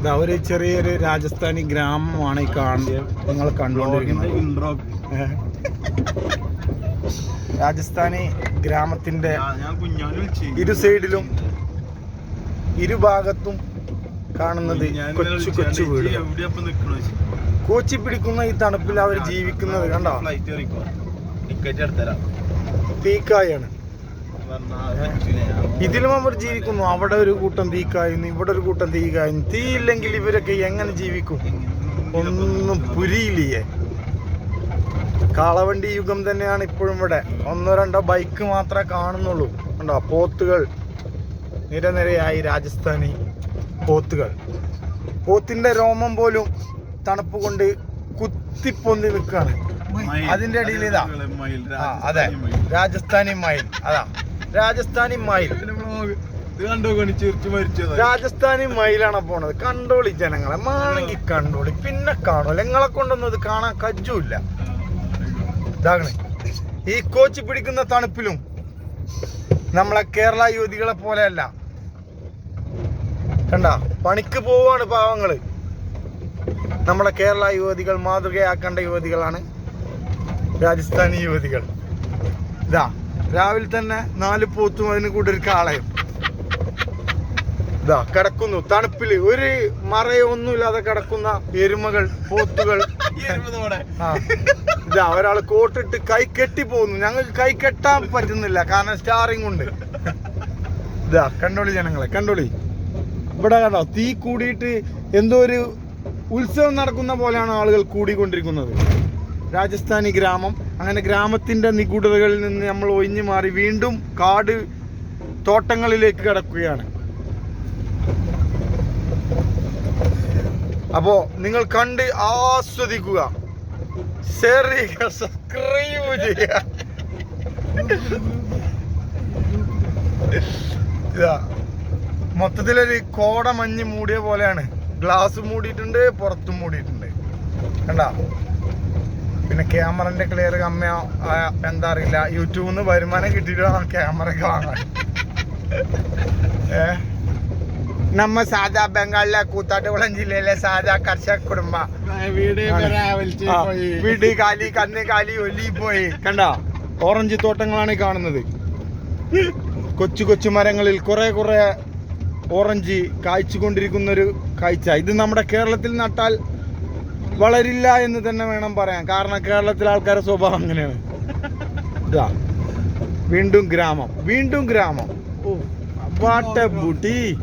ഇതാ ഒരു ചെറിയൊരു രാജസ്ഥാനി ഗ്രാമമാണ് ഈ കാണുന്നത്. നിങ്ങൾ കണ്ടുകൊണ്ടിരിക്കുന്നത്. രാജസ്ഥാനി ഗ്രാമത്തിന്റെ ഇരു സൈഡിലും ഇരുഭാഗത്തും കാണുന്നത് കൊച്ചു കൊച്ചു വീട് കോച്ചി പിടിക്കുന്ന ഈ തണുപ്പിൽ അവർ ജീവിക്കുന്നത് കണ്ടോ? ഫ്ലൈറ്റ് ഇതിലും അവർ ജീവിക്കുന്നു. അവിടെ ഒരു കൂട്ടം തീക്കായുന്നു ഇവിടെ ഒരു കൂട്ടം തീ കായുന്നു. തീ ഇല്ലെങ്കിൽ ഇവരൊക്കെ എങ്ങനെ ജീവിക്കും? ഒന്നും പുരിയില്ലേ? കാളവണ്ടി യുഗം തന്നെയാണ് ഇപ്പോഴും ഇവിടെ. ഒന്നോ രണ്ടോ ബൈക്ക് മാത്രമേ കാണുന്നുള്ളൂ. കണ്ടോ? പോത്തുകൾ. നിരനിരയായി രാജസ്ഥാനി പോത്തുകൾ. പോത്തിന്റെ രോമം പോലും തണുപ്പ് കൊണ്ട് കുത്തിപ്പൊന്തി നിൽക്കുകയാണ്. അതിന്റെ ഇടയിൽ ഇതാ. അതെ. രാജസ്ഥാനി മയിൽ. അതാ. രാജസ്ഥാനി മയിൽ. രാജസ്ഥാനി മയിലാണ് പോണത്. കണ്ടോളി ജനങ്ങളെ. മാണെങ്കിൽ കണ്ടോളി. പിന്നെ കാണൂല നിങ്ങളെ കൊണ്ടൊന്നും ഇത് കാണാൻ കജ്ജൂല്ല. ഇതാകണേ ഈ കോച്ചി പിടിക്കുന്ന തണുപ്പിലും നമ്മളെ കേരള യുവതികളെ പോലെയല്ല. കണ്ട? പണിക്ക് പോവാണ് പാവങ്ങൾ. നമ്മളെ കേരള യുവതികൾ മാതൃകയാക്കേണ്ട യുവതികളാണ് രാജസ്ഥാനി യുവതികൾ. ഇതാ. രാവിലെ തന്നെ നാല് പോത്തും അതിന് കൂടെ ഒരു കാളയും. ഇതാ കിടക്കുന്നു. തണുപ്പിൽ. ഒരു മറയൊന്നുമില്ലാതെ കിടക്കുന്ന എരുമകൾ പോത്തുകൾ. ഇതാ ഒരാൾ കോട്ടിട്ട് കൈ കെട്ടി പോകുന്നു. ഞങ്ങൾക്ക് കൈ കെട്ടാൻ പറ്റുന്നില്ല. കാരണം സ്റ്റാറിങ് ഉണ്ട്. ഇതാ കണ്ടോളി ജനങ്ങളെ കണ്ടോളി. ഇവിടെ കണ്ടോ തീ കൂടിയിട്ട് എന്തോ ഒരു ഉത്സവം നടക്കുന്ന പോലെയാണ് ആളുകൾ കൂടിക്കൊണ്ടിരിക്കുന്നത്. രാജസ്ഥാനി ഗ്രാമം. അങ്ങനെ ഗ്രാമത്തിന്റെ നിഗൂഢതകളിൽ നിന്ന് നമ്മൾ ഒഴിഞ്ഞു മാറി വീണ്ടും കാട് തോട്ടങ്ങളിലേക്ക് കടക്കുകയാണ്. അപ്പോ നിങ്ങൾ കണ്ട് ആസ്വദിക്കുക. സബ്സ്ക്രൈബ് ചെയ്യുക മൊത്തത്തിലൊരു കോട മഞ്ഞ് മൂടിയ പോലെയാണ്. ഗ്ലാസ് മൂടിയിട്ടുണ്ട് പുറത്തും മൂടിയിട്ടുണ്ട്. കണ്ട? പിന്നെ ക്യാമറന്റെ ക്ലിയർ കമ്മിയോ എന്താ അറിയില്ല. യൂട്യൂബിൽ നിന്ന് വരുമാനം കിട്ടിയിട്ട് വേണം ക്യാമറ ഒക്കെ വാങ്ങാൻ ഏ? നമ്മ സാധാ ബംഗാളിലെ കൂത്താട്ടുകുളം ജില്ലയിലെ സാധാ കർഷക കുടുംബ. വീട് കാലി കന്ന് കാലി ഒലി പോയി. കണ്ട? ഓറഞ്ച് തോട്ടങ്ങളാണ് കാണുന്നത്. കൊച്ചു കൊച്ചു മരങ്ങളിൽ കുറെ കുറെ ഓറഞ്ച് കായ്ച്ചുകൊണ്ടിരിക്കുന്ന ഒരു കാഴ്ച. ഇത് നമ്മുടെ കേരളത്തിൽ നട്ടാൽ വളരില്ല എന്ന് തന്നെ വേണം പറയാൻ. കാരണം കേരളത്തിലെ ആൾക്കാരുടെ സ്വഭാവം അങ്ങനെയാണ്. ഇതാ. വീണ്ടും ഗ്രാമം. വീണ്ടും ഗ്രാമം. ഓ. What a beauty.